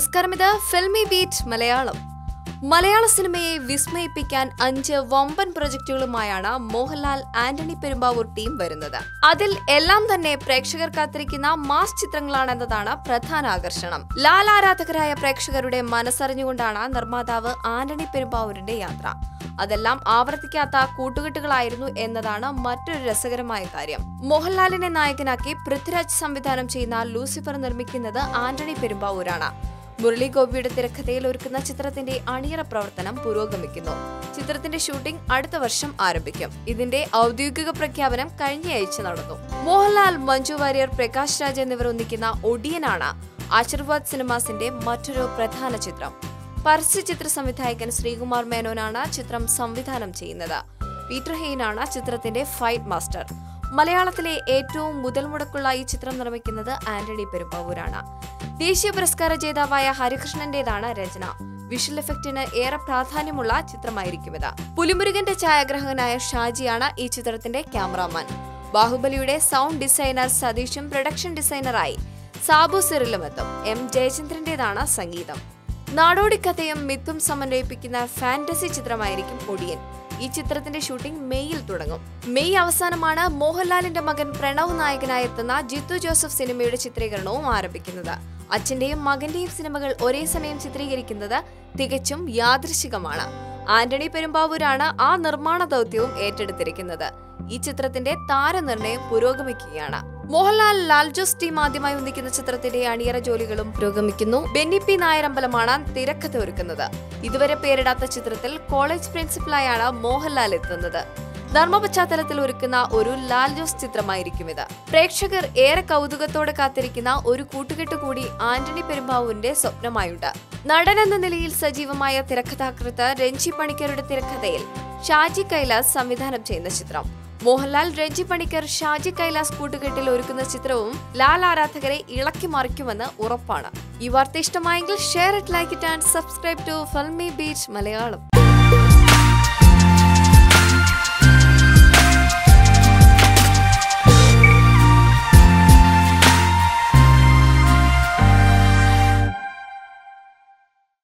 നമസ്കാരം ഇത് filmy beat Malayalam. മലയാള സിനിമയെ വിസ്മയിപ്പിക്കാൻ അഞ്ച് വമ്പൻ പ്രൊജക്ടുകളുമായാണ് മോഹൻലാൽ ആന്റണി പെരുമ്പാവൂർ ടീം വരുന്നത്. അതിൽ എല്ലാം തന്നെ പ്രേക്ഷകർ കാത്തിരിക്കുന്ന മാസ് ചിത്രങ്ങളാണെന്നതാണ് പ്രധാന ആകർഷണം. ലാൽ ആരാധകരായ പ്രേക്ഷകരുടെ മനസ്സറിഞ്ഞുകൊണ്ടാണ് നിർമ്മാതാവ് ആന്റണി പെരുമ്പാവൂരിന്റെ യാത്ര. അതെല്ലാം ആവർത്തിക്കാത്ത കൂട്ടുകെട്ടുകളായിരുന്നു എന്നതാണ് മറ്റൊരു രസകരമായ കാര്യം. മോഹൻലാലിനെ നായകനാക്കി പൃഥ്വിരാജ് സംവിധാനം ചെയ്യുന്ന ലൂസിഫർ നിർമ്മിക്കുന്നത് ആന്റണി പെരുമ്പാവൂരാണ്. മുരളി ഗോപിയുടെ തിരക്കഥയിൽ ഒരുക്കുന്ന ചിത്രത്തിന്റെ അണിയറ പ്രവർത്തനം പുരോഗമിക്കുന്നു. ചിത്രത്തിന്റെ ഷൂട്ടിംഗ് അടുത്ത വർഷം ആരംഭിക്കും. ഇതിന്റെ ഔദ്യോഗിക പ്രഖ്യാപനം കഴിഞ്ഞയാഴ്ച നടന്നു. മോഹൻലാൽ മഞ്ജു വാര്യർ പ്രകാശ് രാജ് എന്നിവർ ഒന്നിക്കുന്ന ഒടിയനാണ് ആശീർവാദ് സിനിമാസിന്റെ മറ്റൊരു പ്രധാന ചിത്രം. പരസ്യചിത്ര സംവിധായകൻ ശ്രീകുമാർ മേനോനാണ് ചിത്രം സംവിധാനം ചെയ്യുന്നത്. പീറ്റർ ഹെയ്നാണ് ചിത്രത്തിന്റെ ഫൈറ്റ് മാസ്റ്റർ. മലയാളത്തിലെ ഏറ്റവും മുതൽ മുടക്കുള്ള ഈ ചിത്രം നിർമ്മിക്കുന്നത് ആന്റണി പെരുമ്പാവൂരാണ്. ദേശീയ പുരസ്കാര ജേതാവായ ഹരികൃഷ്ണന്റേതാണ് രചന. വിഷ്വൽ എഫക്റ്റിന് ഏറെ പ്രാധാന്യമുള്ള ചിത്രമായിരിക്കും ഇത് പുലിമുരുകന്റെ ഛായാഗ്രാഹകനായ ഷാജിയാണ് ഈ ചിത്രത്തിന്റെ ക്യാമറാമാൻ. ബാഹുബലിയുടെ സൗണ്ട് ഡിസൈനർ സതീഷും പ്രൊഡക്ഷൻ ഡിസൈനറായി സാബു സിറിലും എത്തും. എം ജയചന്ദ്രന്റേതാണ് സംഗീതം. നാടോടിക്കഥയും മിത്തും സമന്വയിപ്പിക്കുന്ന ഫാന്റസി ചിത്രമായിരിക്കും ഒടിയൻ. ഈ ചിത്രത്തിന്റെ ഷൂട്ടിംഗ് മെയ്യിൽ തുടങ്ങും. മെയ് അവസാനമാണ് മോഹൻലാലിന്റെ മകൻ പ്രണവ് നായകനായി എത്തുന്ന ജിത്തു ജോസഫ് സിനിമയുടെ ചിത്രീകരണവും ആരംഭിക്കുന്നത്. അച്ഛന്റെയും മകന്റെയും സിനിമകൾ ഒരേ സമയം ചിത്രീകരിക്കുന്നത് തികച്ചും യാദൃശികമാണ്. ആന്റണി പെരുമ്പാവൂരാണ് ആ നിർമ്മാണ ദൗത്യവും ഏറ്റെടുത്തിരിക്കുന്നത്. ഈ ചിത്രത്തിന്റെ താരനിർണയം പുരോഗമിക്കുകയാണ്. മോഹൻലാൽ ലാൽജോസ് ടീം ആദ്യമായി ഒന്നിക്കുന്ന ചിത്രത്തിന്റെ അണിയറ ജോലികളും പുരോഗമിക്കുന്നു. ബെന്നി പി നായരമ്പലമാണ് തിരക്കഥ ഒരുക്കുന്നത്. ഇതുവരെ പേരിടാത്ത ചിത്രത്തിൽ കോളേജ് പ്രിൻസിപ്പലായാണ് മോഹൻലാൽ എത്തുന്നത്. ധർമ്മ പശ്ചാത്തലത്തിൽ ഒരുക്കുന്ന ഒരു ലാൽ ജോസ് ചിത്രമായിരിക്കും ഇത്. പ്രേക്ഷകർ ഏറെ കൗതുകത്തോടെ കാത്തിരിക്കുന്ന ഒരു കൂട്ടുകെട്ട് കൂടി ആന്റണി പെരുമ്പാവൂരിന്റെ സ്വപ്നമായുണ്ട്. നടൻ എന്ന നിലയിൽ സജീവമായ തിരക്കഥാകൃത്ത് രഞ്ജി പണിക്കരുടെ തിരക്കഥയിൽ ഷാജി കൈലാസ് സംവിധാനം ചെയ്യുന്ന ചിത്രം. മോഹൻലാൽ രഞ്ജി പണിക്കർ ഷാജി കൈലാസ് കൂട്ടുകെട്ടിൽ ഒരുക്കുന്ന ചിത്രവും ലാൽ ആരാധകരെ ഇളക്കി മറിക്കുമെന്ന് ഉറപ്പാണ്. ഈ വാർത്ത ഇഷ്ടമായെങ്കിൽ share it like it and subscribe to filmi beat Malayalam.